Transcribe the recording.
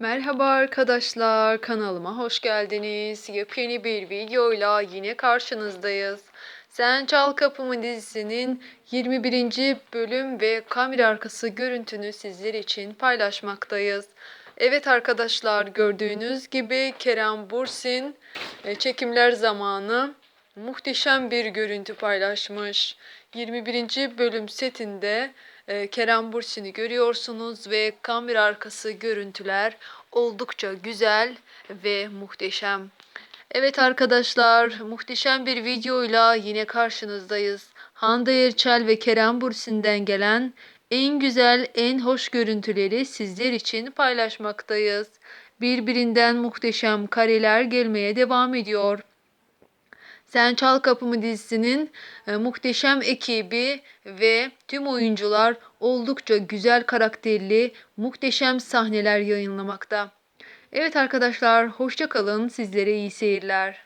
Merhaba arkadaşlar, kanalıma hoş geldiniz. Yepyeni bir videoyla yine karşınızdayız. Sen Çal Kapımı dizisinin 21. bölüm ve kamera arkası görüntünü sizler için paylaşmaktayız. Evet arkadaşlar gördüğünüz gibi Kerem Bursin e, çekimler zamanı muhteşem bir görüntü paylaşmış. 21. bölüm setinde Kerem Bursin'i görüyorsunuz ve kamera arkası görüntüler oldukça güzel ve muhteşem. Evet arkadaşlar, muhteşem bir videoyla yine karşınızdayız. Hande Erçel ve Kerem Bursin'den gelen en güzel, en hoş görüntüleri sizler için paylaşmaktayız. Birbirinden muhteşem kareler gelmeye devam ediyor. Sen Çal Kapımı dizisinin e, muhteşem ekibi ve tüm oyuncular oldukça güzel karakterli, muhteşem sahneler yayınlamakta. Evet arkadaşlar, hoşça kalın. Sizlere iyi seyirler.